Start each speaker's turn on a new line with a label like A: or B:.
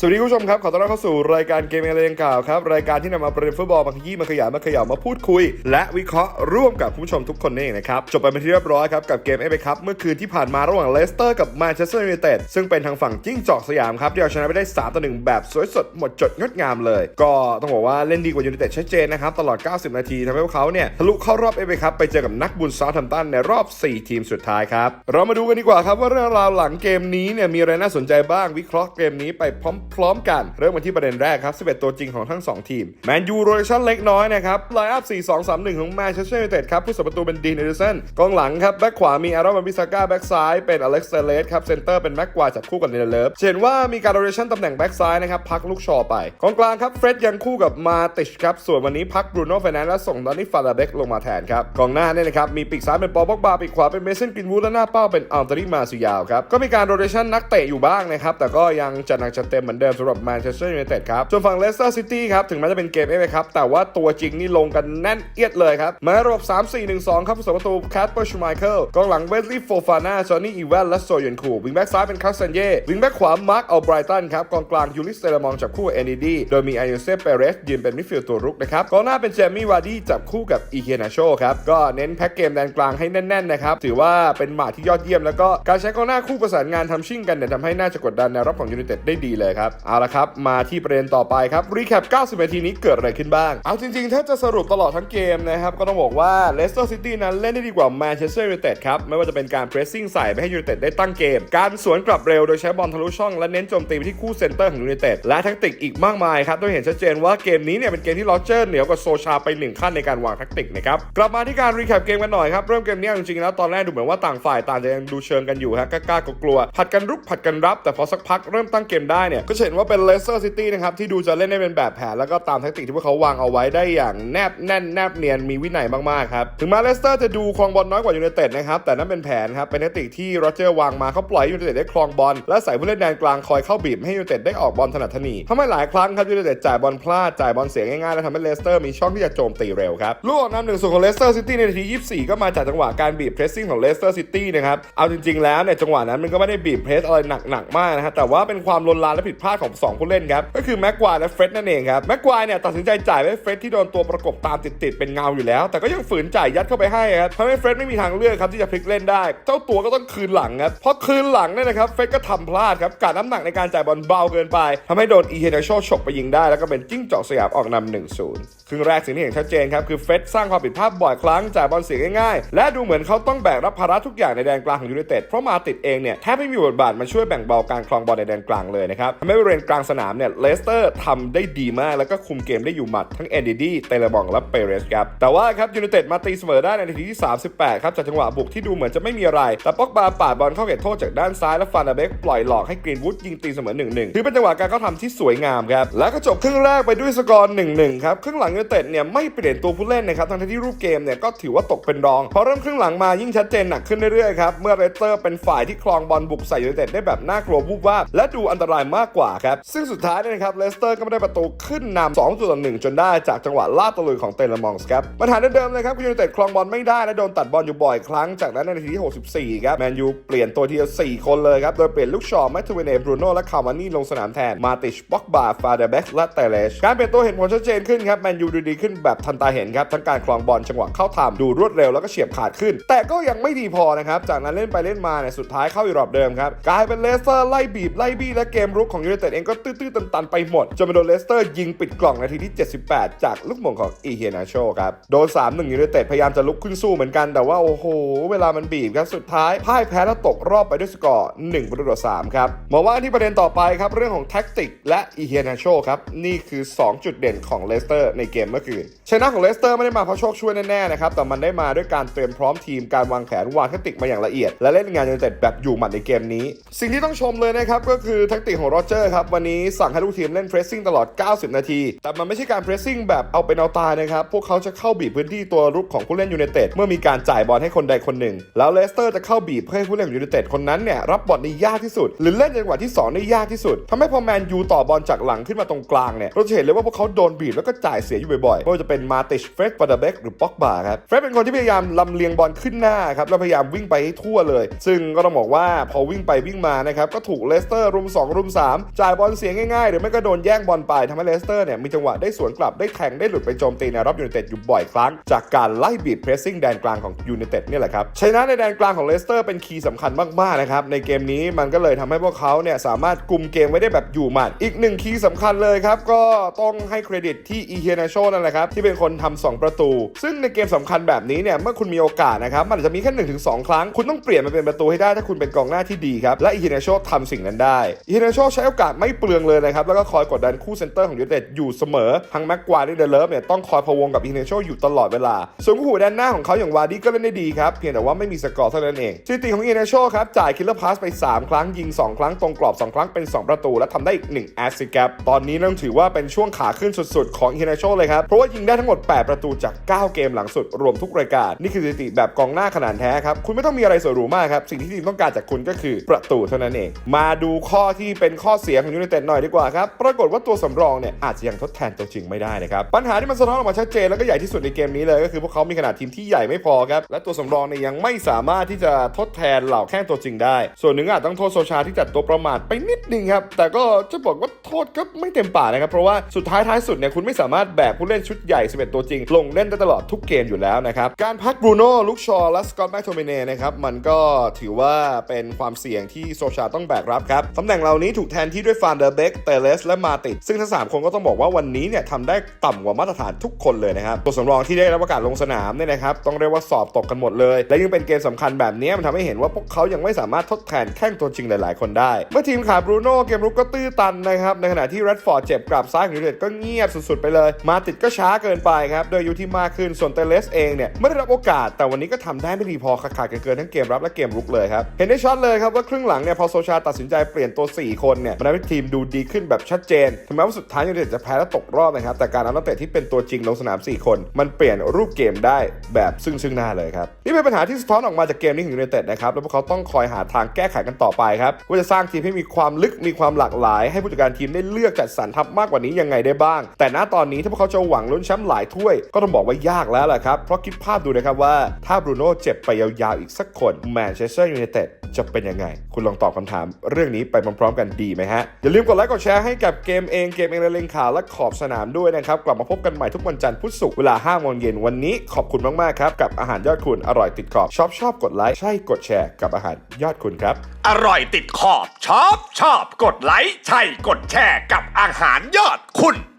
A: สวัสดีคุณผู้ชมครับ ขอต้อนรับเข้าสู่รายการเกมอะไรดังกล่าวครับ รายการที่นำมาประเด็นฟุตบอลมาขยี้มาขยายมาขยามาพูดคุย และวิเคราะห์ร่วมกับผู้ชมทุกคนนี่เองนะครับ จบไปเป็นที่เรียบร้อยครับ กับเกมเอฟเอคัพเมื่อคืนที่ผ่านมาระหว่างเลสเตอร์กับแมนเชสเตอร์ยูไนเต็ดซึ่งเป็นทางฝั่งจิ้งจอกสยามครับ ที่เอาชนะไปได้3ต่อ1แบบสวยสดหมดจดงดงามเลย ก็ต้องบอกว่าเล่นดีกว่ายูไนเต็ดชัดเจนนะครับตลอด 90 นาทีทำให้พวกเขาเนี่ยทะลุเข้ารอบเอฟเอคัพไปเจอกับนักบุญซาท์แฮมตันในรอบ 4 ทีมสุดท้ายครับเรามาดูกันดีกว่าครับว่าเรื่องราวหลังเกมนี้เนี่ยมีอะไรน่าสนใจบ้างวิเคราะห์เกมนี้ไปพร้อมๆกัน เริ่มกันที่ประเด็นแรกครับ 11 ตัวจริงของทั้ง 2 ทีม แมนยูโรเทชันเล็กน้อยนะครับไลน์อัพ 4-2-3-1 ของแมนเชสเตอร์ยูไนเต็ดครับ ผู้สัประตูเป็นดีนเอเดอร์สันกองหลังครับ แบ็คขวามีอารอนบิซาก้า แบ็คซ้ายเป็นอเล็กซ์เซเลสครับ เซนเตอร์เป็นแม็กควาจับคู่กับเนเลิฟเห็นว่ามีการโรเทชันตำแหน่งแบ็คซ้ายนะครับพักลูกชอไปกองกลางครับเฟร็ดยังคู่กับมาติชครับส่วนวันนี้พักบรูโน่เฟรนันด์และส่งดอนนี่ฟาราเบกลงมาแทนครับกองหน้าเนี่ยนะครับมีปีกซ้ายเป็นปอบ็อกบาปีกขวาเป็นเมสันกินวูดและหน้าเป้าเป็นอัลตรีมาซิยาวครับก็มีการโรเทชันนักเตะอยู่บ้างนะครับแต่ก็ยังจัดหนักจัดเต็มเหมือนเดิมสำหรับแมนเชสเตอร์ยูไนเต็ดครับ ส่วนฝั่งเลสเตอร์ซิตี้ครับ ถึงแม้จะเป็นเกมเอฟครับ แต่ว่าตัวจริงนี่ลงกันแน่นเอียดเลยครับ มาระบบ 3-4-1-2 ครับผู้สาประตูแคทเปอร์ชูไมเคิลกองหลังเวสลีย์โฟฟาน่าจอห์นนี่อีแวนและโซยนคูวิงแบ็กซ้ายเป็นคาสเซนเย่วิงแบ็กขวามาร์คอัลไบรตันครับกองกลางยูริสเซลมองจับคู่กับเอ็นดีดีโดยมีอายุเซเปเรสยืนเป็นมิดฟิลด์ตัวรุกนะครับกองหน้าเป็นเจมี่วาร์ดี้จับคู่กับอีเคียนาโชครับก็เน้นแพ็กเกมแดนกลางให้แน่นๆนะครับถือว่าเป็นหมาที่ยอดเยี่ยมแล้วก็การใช้กองหน้าคู่ประสานงานทำชิ่งกันเนี่ยทำให้น่าจะกดดันแนวรับของยูไนเต็ดได้ดีเลยครับเอาละครับ มาที่ประเด็นต่อไปครับ รีแคป 90 นาทีนี้เกิดอะไรขึ้นบ้าง เอาจริงๆ ถ้าจะสรุปตลอดทั้งเกมนะครับ ก็ต้องบอกว่าเลสเตอร์ซิตี้นั้นเล่นได้ดีกว่าแมนเชสเตอร์ยูไนเต็ดครับ ไม่ว่าจะเป็นการเพรสซิ่งใส่ไปให้ยูไนเต็ดได้ตั้งเกม การสวนกลับเร็วโดยใช้บอลทะลุช่องและเน้นโจมตีไปที่คู่เซนเตอร์ของยูไนเต็ดและแทคติกอีกมากมายครับต้องเห็นชัดเจนว่าเกมนี้เนี่ยเป็นเกมที่โรเจอร์เหนือกว่าโซชาไปหนึ่งขั้นในการวางแทคติกนะครับกลับมาที่การรีแคปเกมกันหน่อยครับเริ่มเกมนี้จริงๆแล้วตอนแรกดูเหมือนว่าต่างฝ่ายต่างจะยังดูเชิงกันอยู่ฮะกล้ากลัวผัดกันรุกผัดกันรับ แต่พอสักพักเริ่มตั้งเกมได้เนี่ยก็จะเห็นว่าเป็นเลสเตอร์ซิตี้นะครับที่ดูจะเล่นได้เป็นแบบแผนแล้วก็ตามแทคติกที่พวกเขาวางเอาไว้ได้อย่างแนบแน่นแนบเนียนมีวินัยมากๆครับถึงแม้เลสเตอร์จะดูครองบอลน้อยกว่ายูไนเต็ดนะครับแต่นั่นเป็นแผนครับเป็นแทคติกที่โรเจอร์วางมาเขาปล่อยยูไนเต็ดได้ครองบอลและใส่ผู้เล่นแดนกลางคอยเข้าบีบให้ยูไนเต็ดได้ออกบอลถนัดถนีทำให้หลายครั้งครับยูไนเต็ดจ่ายบอลพลาดจ่ายบอลเสียง่ายๆและทำให้เลสเตอร์มีช่องที่จะโจมตีเร็วครับลูกออกนำหนึ่งส่วนของเลสเตอร์ซิตี้ในนาที 24 ก็มาจากจังหวะการบีบเพรสซิ่งของเลสเตอร์ซิตี้นะครับเอาจริงๆแล้วเนี่ยจังหวะนั้นมันก็ไม่ได้บีบเพรสอะไรหนักๆมากนะฮะแต่ว่าเป็นความลนลานและผิดพลาดของสองผู้เล่นครับ ก็คือแม็กควายและเฟร็ดนั่นเองครับ แม็กควายเนี่ยตัดสินใจจ่ายให้เฟร็ดที่โดนตัวประกบตามติดๆเป็นเงาอยู่แล้ว แต่ก็ยังฝืนจ่ายยัดเข้าไปให้ครับทำให้เฟร็ดไม่มีทางเลือกครับที่จะพลิกเล่นได้ เจ้าตัวก็ต้องคืนหลังครับพอคืนหลังเนี่ยนะครับเฟร็ดก็ทำพลาดครับการน้ำหนักในการจ่ายบอลเบาเกินไปทำให้โดนอีเฮนโชฉกไปยิงได้ แล้วก็เป็นจิ้งจอกสยามออกนำ1-0ครึ่งแรกสิ่งที่เห็นชัดเจนครับคือเฟร็ดสร้างความผิดพลาดบ่อยครั้งจ่ายบอลเสียง่ายๆและดูเหมือนเขาต้องแบกรับภาระทุกอย่างในแดนกลางของยูไนเต็ดเพราะมาติดเองเนี่ยแทบไม่มีบทบาทมาช่วยแบ่งเบาการครองบอลในแดนกลางเลยนะครับทำให้บริเวณกลางสนามเนี่ยเลสเตอร์ทำได้ดีมากแล้วก็คุมเกมได้อยู่หมัดทั้งเอนดีดีเตเลบองและเปเรสครับแต่ว่าครับยูไนเต็ดมาตีเสมอได้ในนาทีที่ 38 ครับจากจังหวะบุกที่ดูเหมือนจะไม่มีอะไร แต่ป็อกบาปาดบอลเข้าเขตโทษจากด้านซ้ายและฟานเดเบกปล่อยหลอกให้กรีนวูดยิงตีเสมอ1-1ถือเป็นจังหวะการเข้าทำที่สวยงามครับแล้วก็จบครึ่งแรกไปด้วยสกอร์1-1ครับครึ่งหลังยูไนเต็ดเนี่ยไม่เปลี่ยนตัวผู้เล่นนะครับทั้งที่รูปเกมเนี่ยก็ถือว่าตกเป็นรองพอเริ่มครึ่งหลังมายิ่งชัดเจนหนักขึ้นเรื่อยๆครับเมื่อเรสเตอร์เป็นฝ่ายที่ครองบอลบุกใส่ยูไนเต็ดได้แบบน่ากลัววูบวาบและดูอันตรายมากกว่าครับ ซึ่งสุดท้ายเนี่ยนะครับเลสเตอร์ก็ไม่ได้ประตูขึ้นนำ2ต่อ1จนได้จากจังหวะลาดตะลุยของเตเลมองส์ครับปัญหาเดิมๆเลยครับยูไนเต็ดครองบอลไม่ได้และโดนตัดบอลอยู่บ่อยครั้งจากนั้นในนาทีที่ 64 ครับแมนยูเปลี่ยนตัวทีละ4คนเลยครับโดยเปลี่ยนลูกชอแมทเทเวเนบรูโน่และคาวานี่ลงสนามแทนมาติชบ็อกบาฟาเดเบกและเตเลชการเปลี่ยนตัวเห็นผลชัดเจนขึ้นครับแมนยูดูดีขึ้นแบบทันตาเห็นครับทั้งการครองบอลจังหวะเข้าทำดูรวดเร็วแล้วก็เฉียบขาดขึ้น แต่ก็ยังไม่ดีพอนะครับจากนั้นเล่นไปเล่นมาเนี่ยสุดท้ายเข้าอีรอบเดิมครับกลายเป็นเลสเตอร์ไล่บีบไล่บี้และเกมรุกของยูไนเต็ดเองก็ตื้อๆตันๆไปหมดจนไปโดนเลสเตอร์ยิงปิดกล่องนาทีที่ 78 จากลูกหม่งของอีเฮียนาโชครับโดน3-1ยูไนเต็ดพยายามจะลุกขึ้นสู้เหมือนกันแต่ว่าโอ้โห เวลามันบีบครับสุดท้ายพ่ายแพ้แล้วตกรอบไปด้วยสกอร์1ประตูต่อ3ครับมาว่าที่ประเด็นต่อไปครับเรื่องของแท็กติกและอีเฮียนาโชครับนี่คือ 2 จุดเด่นของเลสเตอร์ในเกมเมื่อคืนชนะของเลสเตอร์ไม่ได้มาเพราะโชคช่วยแน่ๆนะครับแต่มันได้มาด้วยการเตรียมพร้อมทีมการวางแผนวางแทคติกมาอย่างละเอียด และเล่นงานยูไนเต็ดแบบอยู่หมัดในเกมนี้ สิ่งที่ต้องชมเลยนะครับก็คือแทคติกของโรเจอร์อร์ครับวันนี้สั่งให้ลูกทีมเล่น pressing ตลอด 90 นาที แต่มันไม่ใช่การ pressing แบบเอาเป็นเอาตายนะครับ พวกเขาจะเข้าบีบพื้นที่ตัวรุกของผู้เล่นยูไนเต็ดเมื่อมีการจ่ายบอลให้คนใดคนหนึ่ง แล้วเลสเตอร์จะเข้าบีบเพื่อให้ผู้เล่นยูไนเต็ดคนนั้นเนี่ยรับบอลได้ยากที่สุด หรือเล่นจังหวะที่สองได้ยากที่สุดทำให้พอแมนยูต่อบอลจากหลังขึ้นมาตรงกลางเนี่ยเราจะเห็นเลยว่าพวกเขาโดนบีบแล้วก็จ่ายเสียอยู่บ่อยๆไม่ว่าจะเป็นมาติชเฟรดปาดเบกหรือป็อกบาครับเฟรดเป็นคนที่พยายามลำเลียงบอลขึ้นหน้าครับแล้วพยายามวิ่งไปให้ทั่วเลย ซึ่งก็ต้องบอกว่าพอวิ่งไปวิ่งมานะครับก็ถูกเลสเตอร์รุม2รุม3จ่ายบอลเสียง่ายๆ หรือไม่ก็โดนแย่งบอลไปทำให้เลสเตอร์เนี่ยมีจังหวะได้สวนกลับได้แทงได้หลุดไปโจมตีในรับยูไนเต็ดอยู่บ่อยครั้ง จากการไล่บีบเพรสซิ่งแดนกลางของยูไนเต็ดนี่แหละครับชนะในแดนกลางของเลสเตอร์เป็นคีย์สำคัญมากๆนะครับในเกมนี้มันก็เลยทำให้พวกเขาเนี่ยสามารถกลุ่มเกมไว้ได้แบบอยู่หมัดอีกหนึ่งคีย์สำคัญเลยครับก็ต้องให้เครดิตที่อีเฮนาโชนั่นแหละครับที่เป็นคนทำสองประตู ซึ่งในเกมสำคัญแบบนี้เนี่ยเมื่อคุณมีโอกาสนะครับมันจะมีแค่หนึ่งถึงสองครั้ง คุณต้องเปลี่ยนมาเป็นประตูให้ได้ถ้าคุณเป็นกองหน้าที่ดีครับและอีเฮนาโชทำสิ่งนั้นได้อีเฮนาโชใช้โอกาสไม่เปลืองเลยนะครับ แล้วก็คอยกดดันคู่เซนเตอร์ของยูไนเต็ดอยู่เสมอ ทั้งแม็กควายและเดลเลฟเนี่ยต้องคอยพะวงกับอีเฮนาโชอยู่ตลอดเวลา ส่วนคู่หูด้านหน้าของเขาอย่างวาร์ดี้ก็เล่นได้ดีครับ เพียงแต่ว่าไม่มีสกอร์เท่านั้นเองสถิติของอีเฮนาโชครับจ่ายคิลเลอร์พาสไป 3 ครั้งยิง 2 ครั้งตรงกรอบ 2 ครั้งเป็น 2 ประตู และทำได้อีก1แอสซิสต์ครับตอนนี้ต้องถือว่าเป็นช่วงขาขึ้นสุดๆ ของอีเฮนาโชเลยครับเพราะว่ายิงได้ทั้งหมด 8 ประตูจาก 9 เกมหลังสุดรวมทุกรายการนี่คือสถิติแบบกองหน้าขนาดแท้ครับคุณไม่ต้องมีอะไรสวยหรูมากครับสิ่งที่ทีมต้องการจากคุณก็คือประตูเท่านั้นเองมาดูข้อที่เป็นข้อเสียของยูไนเต็ดหน่อยดีกว่าครับ ปรากฏว่าตัวสำรองเนี่ยอาจจะยังทดแทนตัวจริงไม่ได้นะครับ ปัญหาที่มันสะท้อนออกมาชัดเจนแล้วก็ใหญ่ที่สุดในเกมนี้เลย ก็คือพวกเขามีขนาดทีมที่ใหญ่ไม่พอครับ และตัวสำรองเนี่ยยังไม่สามารถที่จะทดแทนเหล่าแข้งตัวจริงได้ ส่วนหนึ่งอาจต้องโทษโซชาที่จัดตัวประมาทไปนิดนึงครับ แต่ก็จะบอกว่าโทษก็ไม่เต็มปากนะครับ เพราะว่าสุดท้ายท้ายสุดเนี่ยคุณไม่สามารถแบกผู้เล่นชุดใหญ่ 11 ตัวจริง ลงเล่นได้ตลอดทุกเกมอยู่แล้วนะครับ การพักบรูโน่ลูกชอและสกอตแมคโทมิเน่นะครับมันก็ถือว่าเป็นความเสี่ยงที่โซชาต้องแบกรับครับตำแหน่งเหล่านี้ถูกแทนทด้วยฟานเดอร์เบกเตเลส และมาติด ซึ่งทั้งสามคนก็ต้องบอกว่าวันนี้เนี่ยทำได้ต่ำกว่ามาตรฐานทุกคนเลยนะครับตัวสำรองที่ได้รับโอกาสลงสนามเนี่ยนะครับต้องเรียกว่าสอบตกกันหมดเลย และยังเป็นเกมสำคัญแบบนี้มันทำให้เห็นว่าพวกเขายังไม่สามารถทดแทนแข้งตัวจริงหลาย ๆ คนได้ เมื่อทีมขาบรูโน่เกมรุกก็ตื้อตันนะครับในขณะที่แรดฟอร์ดเจ็บกลับซ้ายของยูเต็ดก็เงียบสุด ๆ ไปเลย มาติดก็ช้าเกินไปครับโดยอายุที่มากขึ้นส่วนเตเลสเองเนี่ยไม่ได้รับโอกาส แต่วันนี้ก็ทำได้ไม่ดีพอขาดกันเกินทั้งเกมรับและเกมรุกเลยครับเห็นได้ชัดเลยครับว่าครึ่งหลังเนี่ยพอโซชาตัดสินใจเปลี่ยนตัว 4 คนเนี่ยมันทำให้ทีมดูดีขึ้นแบบชัดเจนถึงแม้ว่าสุดท้ายยูไนเต็ดจะแพ้และตกรอบนะครับ แต่การเอานักเตะที่เป็นตัวจริงลงสนาม 4 คน มันเปลี่ยนรูปเกมได้แบบซึ่งซึ่งหน้าเลยครับ นี่เป็นปัญหาที่สะท้อนออกมาจากเกมนี้ของยูไนเต็ดนะครับ แล้วพวกเขาต้องคอยหาทางแก้ไขกันต่อไปครับว่าจะสร้างทีมให้มีความลึกมีความหลากหลาย ให้ผู้จัดการทีมได้เลือกจัดสรรทัพมากกว่านี้ยังไงได้บ้าง แต่ณตอนนี้ถ้าพวกเขาจะหวังลุ้นแชมป์หลายถ้วย ก็ต้องบอกว่ายากแล้วแหละครับเพราะคิดภาพดูนะครับว่าถ้าบรูโน่เจ็บไปยาวๆอีกสักคนแมนเชสเตอร์ยูไนเต็ด จะเป็นยังไง คุณลองตอบคำถามเรื่องนี้ไปพร้อมๆกันดีไหมฮะ อย่าลืมกดไลค์กดแชร์ให้กับเกมเองเกมเองและเลงข่าวและขอบสนามด้วยนะครับ กลับมาพบกันใหม่ทุกวันจันทร์พุธศุกร์เวลา5โมงเย็นวันนี้ขอบคุณมากๆครับ กับอาหารยอดคุณอร่อยติดขอบชอบชอบกดไลค์ใช่กดแชร์กับอาหารยอดคุณครับ
B: อร่อยติดขอบชอบชอบกดไลค์ใช่กดแชร์กับอาหารยอดคุณ